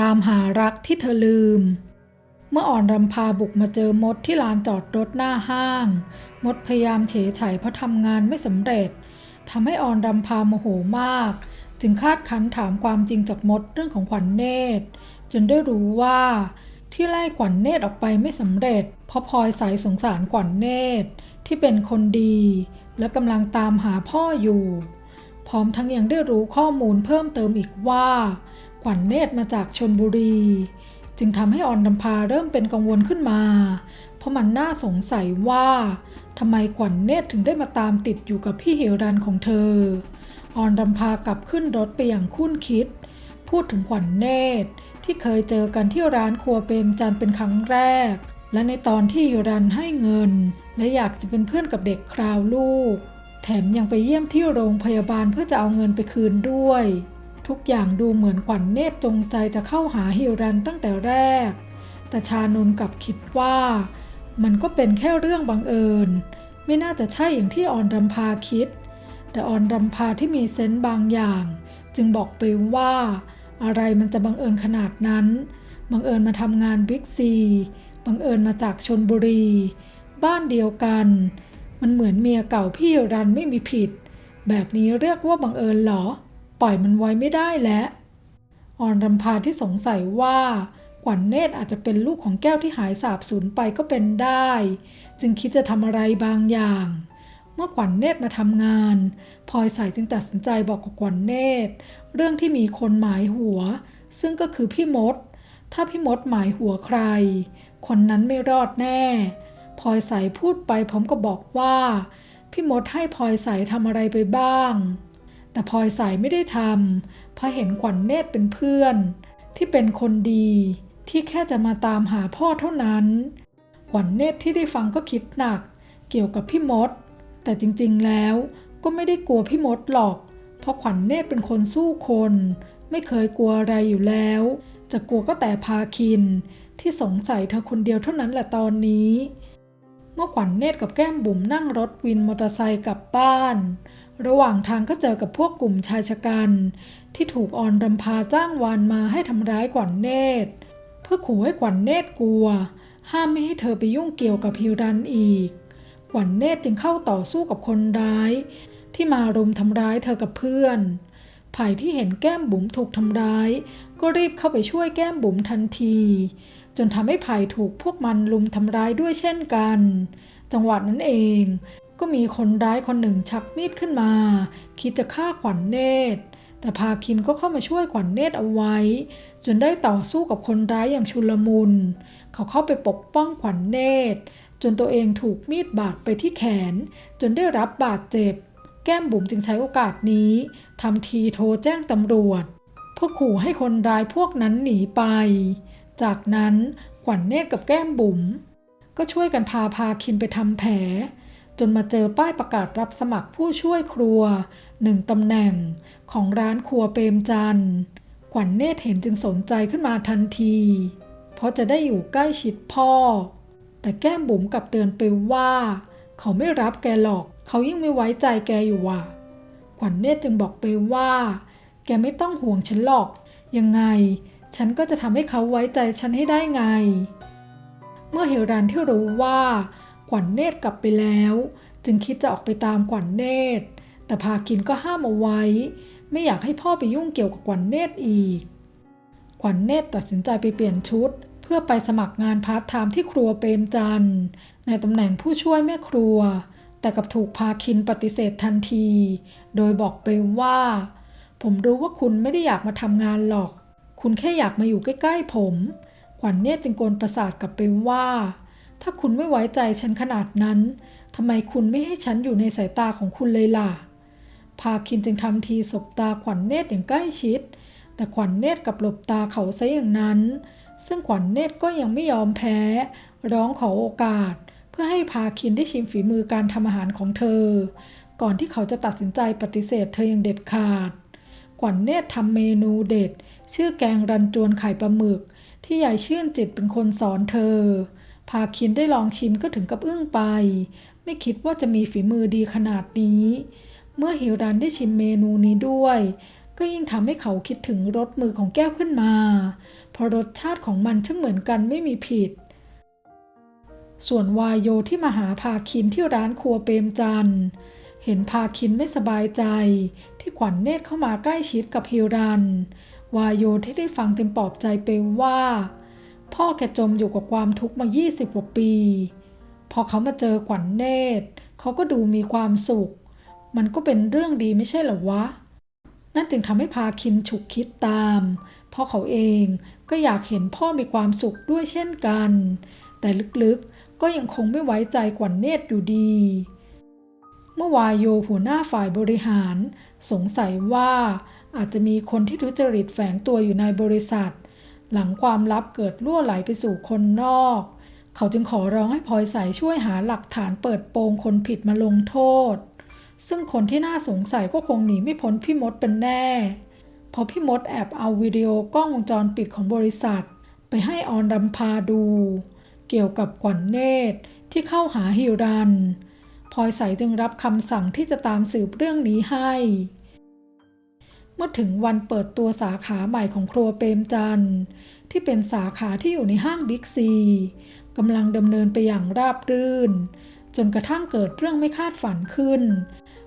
ตามหารักที่เธอลืม เมื่ออ่อนรำพาบุกมาเจอมดที่ลานจอดรถหน้าห้าง มดพยายามเฉยไฉเพราะทำงานไม่สำเร็จทำให้อ่อนรำพาโมโหมาก จึงคาดคั้นถามความจริงจากมดเรื่องของขวัญเนตร จนได้รู้ว่าที่ไล่ขวัญเนตรออกไปไม่สำเร็จ เพราะพลอยสายสงสารขวัญเนตรที่เป็นคนดี และกำลังตามหาพ่ออยู่ พร้อมทั้งยังได้รู้ข้อมูลเพิ่มเติมอีกว่า ขวัญเนตรมาจากชนบุรี จึงทำให้ออนรำพาเริ่มเป็นกังวลขึ้นมา เพราะมันน่าสงสัยว่าทำไมขวัญเนตรถึงได้มาตามติดอยู่กับพี่เหรันของเธอ ออนรำพากลับขึ้นรถไปอย่างคุ้นคิด พูดถึงขวัญเนตรที่เคยเจอกันที่ร้านครัวเปรมจันเป็นครั้งแรก และในตอนที่รันให้เงิน และอยากจะเป็นเพื่อนกับเด็กคราวลูก แถมยังไปเยี่ยมที่โรงพยาบาลเพื่อจะเอาเงินไปคืนด้วย ทุกอย่างดูเหมือนขวัญเนตรจงใจจะเข้าหาฮิรันตั้งแต่แรก แต่ชานนกลับคิดว่ามันก็เป็นแค่เรื่องบังเอิญ ไม่น่าจะใช่อย่างที่ออนรำพาคิด แต่ออนรำพาที่มีเซนต์บางอย่าง จึงบอกไปว่า อะไรมันจะบังเอิญขนาดนั้น บังเอิญมาทำงานบิ๊กซี บังเอิญมาจากชนบุรี บ้านเดียวกัน มันเหมือนเมียเก่าพี่รันไม่มีผิด แบบนี้เรียกว่าบังเอิญเหรอ ปล่อยมันไว้ไม่ได้แล้วออนรำพาที่สงสัยว่าขวัญเนตรอาจจะเป็นลูกของแก้วที่หายสาบสูญไปก็เป็นได้ จึงคิดจะทำอะไรบางอย่าง เมื่อขวัญเนตรมาทำงานพลอยใสจึงตัดสินใจบอกกับขวัญเนตร เรื่องที่มีคนหมายหัว ซึ่งก็คือพี่มด ถ้าพี่มดหมายหัวใคร คนนั้นไม่รอดแน่พลอยใสพูดไปพร้อมกับบอกว่า พี่มดให้พลอยใสทำอะไรไปบ้าง แต่พลอยใสไม่ได้ทำเพราะเห็นขวัญเนตรเป็นเพื่อน ที่เป็นคนดีที่แค่จะมาตามหาพ่อเท่านั้น ขวัญเนตรที่ได้ฟังก็คิดหนัก เกี่ยวกับพี่มด แต่จริงๆแล้วก็ไม่ได้กลัวพี่มดหรอก เพราะขวัญเนตรเป็นคนสู้คน ไม่เคยกลัวอะไรอยู่แล้ว จะกลัวก็แต่พาคิน ที่สงสัยเธอคนเดียวเท่านั้นแหละตอนนี้ เมื่อขวัญเนตรกับแก้มบุ๋มนั่งรถวินมอเตอร์ไซค์กลับบ้าน ระหว่างทางก็เจอกับพวกกลุ่มชายชะกัน ที่ถูกออนรำพาจ้างวานมาให้ทำร้ายขวัญเนตร เพื่อขู่ให้ขวัญเนตรกลัว ห้ามไม่ให้เธอไปยุ่งเกี่ยวกับฮิรันอีก ขวัญเนตรจึงเข้าต่อสู้กับคนร้าย ที่มารุมทำร้ายเธอกับเพื่อนไผ่ที่เห็นแก้มบุ๋มถูกทำร้าย ก็รีบเข้าไปช่วยแก้มบุ๋มทันที จนทำให้ไผ่ถูกพวกมันลุมทำร้ายด้วยเช่นกัน จังหวะนั้นเอง ก็มีคนร้ายคนหนึ่งชักมีดขึ้นมา คิดจะฆ่าขวัญเนตร แต่พาคินก็เข้ามาช่วยขวัญเนตรเอาไว้ จนได้ต่อสู้กับคนร้ายอย่างชุลมุน เขาเข้าไปปกป้องขวัญเนตร จนตัวเองถูกมีดบาดไปที่แขน จนได้รับบาดเจ็บ แก้มบุ๋มจึงใช้โอกาสนี้ทำทีโทรแจ้งตำรวจเพื่อขู่ให้คนร้ายพวกนั้นหนีไป จากนั้นขวัญเนตรกับแก้มบุ๋มก็ช่วยกันพาพาคินไปทำแผล นมาเจอป้ายประกาศรับสมัครผู้ช่วยครัวหนึ่งตำแหน่งของร้านครัวเปรมจันทร์ขวัญเนตรเห็นจึงสนใจขึ้นมาทันที เพราะจะได้อยู่ใกล้ชิดพ่อ แต่แก้มบุ๋มกลับเตือนไปว่า เขาไม่รับแกหรอกเขายิ่งไม่ไว้ใจแกอยู่ว่ะ ขวัญเนตรจึงบอกไปว่า แกไม่ต้องห่วงฉันหรอก ยังไง ฉันก็จะทำให้เขาไว้ใจฉันให้ได้ไง เมื่อเฮรันที่รู้ว่า ขวัญเนตรกลับไปแล้ว จึงคิดจะออกไปตามขวัญเนตร แต่พาคินก็ห้ามเอาไว้ ไม่อยากให้พ่อไปยุ่งเกี่ยวกับขวัญเนตรอีก ขวัญเนตรตัดสินใจไปเปลี่ยนชุด เพื่อไปสมัครงานพาร์ทไทม์ที่ครัวเปรมจันทร์ในตำแหน่งผู้ช่วยแม่ครัว แต่กับถูกพาคินปฏิเสธทันที โดยบอกไปรมว่า ผมรู้ว่าคุณไม่ได้อยากมาทำงานหรอก คุณแค่อยากมาอยู่ใกล้ๆผม ขวัญเนตรจึงโกนประสาทกลับไปว่า ถ้าคุณไม่ไว้ใจฉันขนาดนั้นทำไมคุณไม่ให้ฉันอยู่ในสายตาของคุณเลยล่ะ พาคินจึงทำทีสบตาขวัญเนตรอย่างใกล้ชิด แต่ขวัญเนตรกับหลบตาเขาซะอย่างนั้น ซึ่งขวัญเนตรก็ยังไม่ยอมแพ้ ร้องขอโอกาส เพื่อให้พาคินได้ชิมฝีมือการทำอาหารของเธอ ก่อนที่เขาจะตัดสินใจปฏิเสธเธออย่างเด็ดขาด ขวัญเนตรทำเมนูเด็ด ชื่อแกงรันจวนไข่ปลาหมึก ที่ยายชื่นจิตเป็นคนสอนเธอ พาคินได้ลองชิมก็ถึงกับอึ้งไป ไม่คิดว่าจะมีฝีมือดีขนาดนี้ เมื่อฮิรันได้ชิมเมนูนี้ด้วย ก็ยิ่งทำให้เขาคิดถึงรสมือของแก้วขึ้นมา เพราะรสชาติของมันช่างเหมือนกันไม่มีผิด ส่วนวายโยที่มาหาพาคินที่ร้านครัวเปรมจันทร์เห็นพาคินไม่สบายใจ ที่ขวัญเนตรเข้ามาใกล้ชิดกับฮิรันวายโยที่ได้ฟังจึงปลอบใจไปว่า พ่อแกจมอยู่กับความทุกข์มา 20กว่าปี พอเขามาเจอขวัญเนตรเขาก็ดูมีความสุข มันก็เป็นเรื่องดีไม่ใช่เหรอวะ นั่นจึงทำให้พาคินฉุกคิดตาม เพราะเขาเองก็อยากเห็นพ่อมีความสุขด้วยเช่นกัน แต่ลึกๆก็ยังคงไม่ไว้ใจขวัญเนตรอยู่ดี เมื่อวายโยหัวหน้าฝ่ายบริหาร สงสัยว่าอาจจะมีคนที่ทุจริตแฝงตัวอยู่ในบริษัท หลังความลับเกิดล่วไหลไปสู่คนนอก เขาจึงขอร้องให้พลอยใสช่วยหาหลักฐานเปิดโปงคนผิดมาลงโทษ ซึ่งคนที่น่าสงสัยก็คงหนีไม่พ้นพี่มดเป็นแน่ เพราะพี่มดแอบเอาวิดีโอกล้องวงจรปิดของบริษัท ไปให้ออนรำพาดู เกี่ยวกับขวัญเนตรที่เข้าหาฮิรันพลอยใสจึงรับคำสั่งที่จะตามสืบเรื่องนี้ให้ เมื่อถึงวันเปิดตัวสาขาใหม่ของครัวเปรมจันทร์ที่เป็นสาขาที่อยู่ในห้างบิ๊กซีกำลังดำเนินไปอย่างราบรื่น จนกระทั่งเกิดเรื่องไม่คาดฝันขึ้น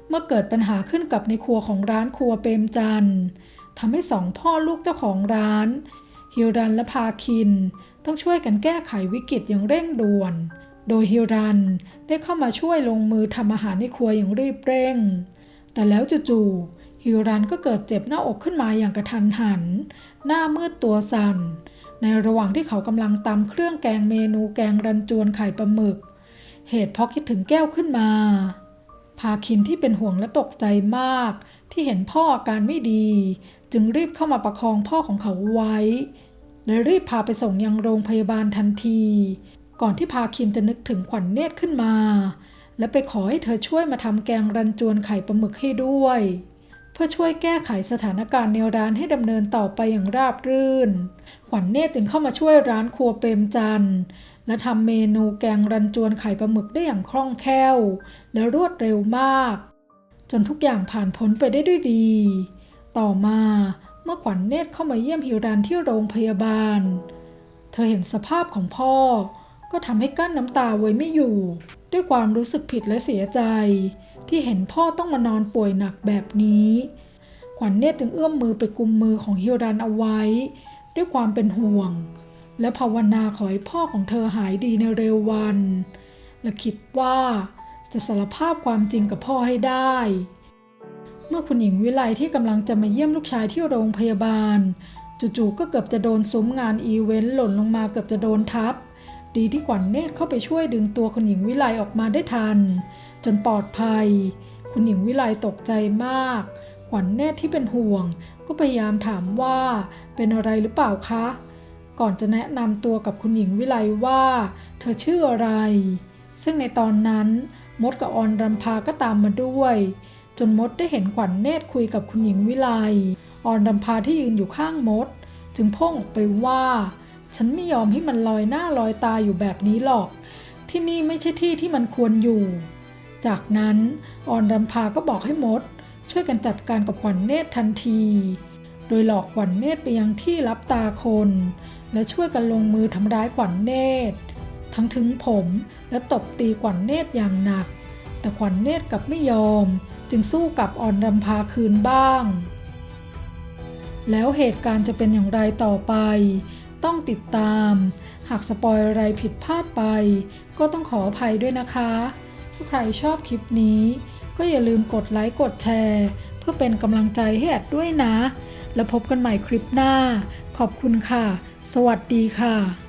เมื่อเกิดปัญหาขึ้นกับในครัวของร้านครัวเปรมจันทร์ทำให้สองพ่อลูกเจ้าของร้าน ฮิรันและพาคิน ต้องช่วยกันแก้ไขวิกฤตอย่างเร่งด่วน โดยฮิรันได้เข้ามาช่วยลงมือทำอาหารในครัวอย่างรีบเร่ง แต่แล้วจู่ๆ ฮิรันก็เกิดเจ็บหน้าอกขึ้นมาอย่างกระทันหัน หน้ามืดตัวสั่น ในระหว่างที่เขากำลังตำเครื่องแกงเมนูแกงรันจวนไข่ปลาหมึก เหตุเพราะคิดถึงแก้วขึ้นมา พาคินที่เป็นห่วงและตกใจมาก ที่เห็นพ่ออาการไม่ดี จึงรีบเข้ามาประคองพ่อของเขาไว้ และรีบพาไปส่งยังโรงพยาบาลทันที ก่อนที่พาคินจะนึกถึงขวัญเนตรขึ้นมา และไปขอให้เธอช่วยมาทำแกงรันจวนไข่ปลาหมึกให้ด้วย เพื่อช่วยแก้ไขสถานการณ์ในร้านให้ดำเนินต่อไปอย่างราบรื่น ขวัญเนตรจึงเข้ามาช่วยร้านครัวเปรมจันทร์และทำเมนูแกงรันจวนไข่ปลาหมึกได้อย่างคล่องแคล่ว และรวดเร็วมาก จนทุกอย่างผ่านพ้นไปได้ด้วยดี ต่อมาเมื่อขวัญเนตรเข้ามาเยี่ยมฮิรันที่โรงพยาบาล เธอเห็นสภาพของพ่อ ก็ทำให้กั้นน้ำตาไว้ไม่อยู่ ด้วยความรู้สึกผิดและเสียใจ ที่เห็นพ่อต้องมานอนป่วยหนักแบบนี้ ขวัญเนตรจึงเอื้อมมือไปกุมมือของฮิรันเอาไว้ ด้วยความเป็นห่วง และภาวนาขอให้พ่อของเธอหายดีในเร็ววัน และคิดว่าจะสารภาพความจริงกับพ่อให้ได้ เมื่อคุณหญิงวิไลที่กำลังจะมาเยี่ยมลูกชายที่โรงพยาบาล จู่ๆก็เกือบจะโดนซุ้มงานอีเวนต์หล่นลงมาเกือบจะโดนทับ ดีที่ขวัญเนตรเข้าไปช่วยดึงตัวคุณหญิงวิไลออกมาได้ทัน จนปลอดภัย คุณหญิงวิไลตกใจมาก ขวัญเนตรที่เป็นห่วง ก็พยายามถามว่าเป็นอะไรหรือเปล่าคะ ก่อนจะแนะนำตัวกับคุณหญิงวิไลว่า เธอชื่ออะไร ซึ่งในตอนนั้นมดกับออนรำพาก็ตามมาด้วย จนมดได้เห็นขวัญเนตรคุยกับคุณหญิงวิไลออนรำพาที่ยืนอยู่ข้างมด จึงพ่งออกไปว่า ฉันไม่ยอมให้มันลอยหน้าลอยตาอยู่แบบนี้หรอก ที่นี่ไม่ใช่ที่ที่มันควรอยู่ จากนั้นออนรำพาก็บอกให้มด ช่วยกันจัดการกับขวัญเนตรทันที โดยหลอกขวัญเนตรไปยังที่รับตาคน และช่วยกันลงมือทำร้ายขวัญเนตร ทั้งถึงผมและตบตีขวัญเนตรอย่างหนัก แต่ขวัญเนตรกลับไม่ยอม จึงสู้กับออนรำพาคืนบ้างแล้วเหตุการณ์จะเป็นอย่างไรต่อไป ต้องติดตาม หากสปอยอะไรผิดพลาดไป ก็ต้องขออภัยด้วยนะคะ ถ้าใครชอบคลิปนี้ ก็อย่าลืมกดไลค์กดแชร์ เพื่อเป็นกำลังใจให้แอดด้วยนะ แล้วพบกันใหม่คลิปหน้า ขอบคุณค่ะ สวัสดีค่ะ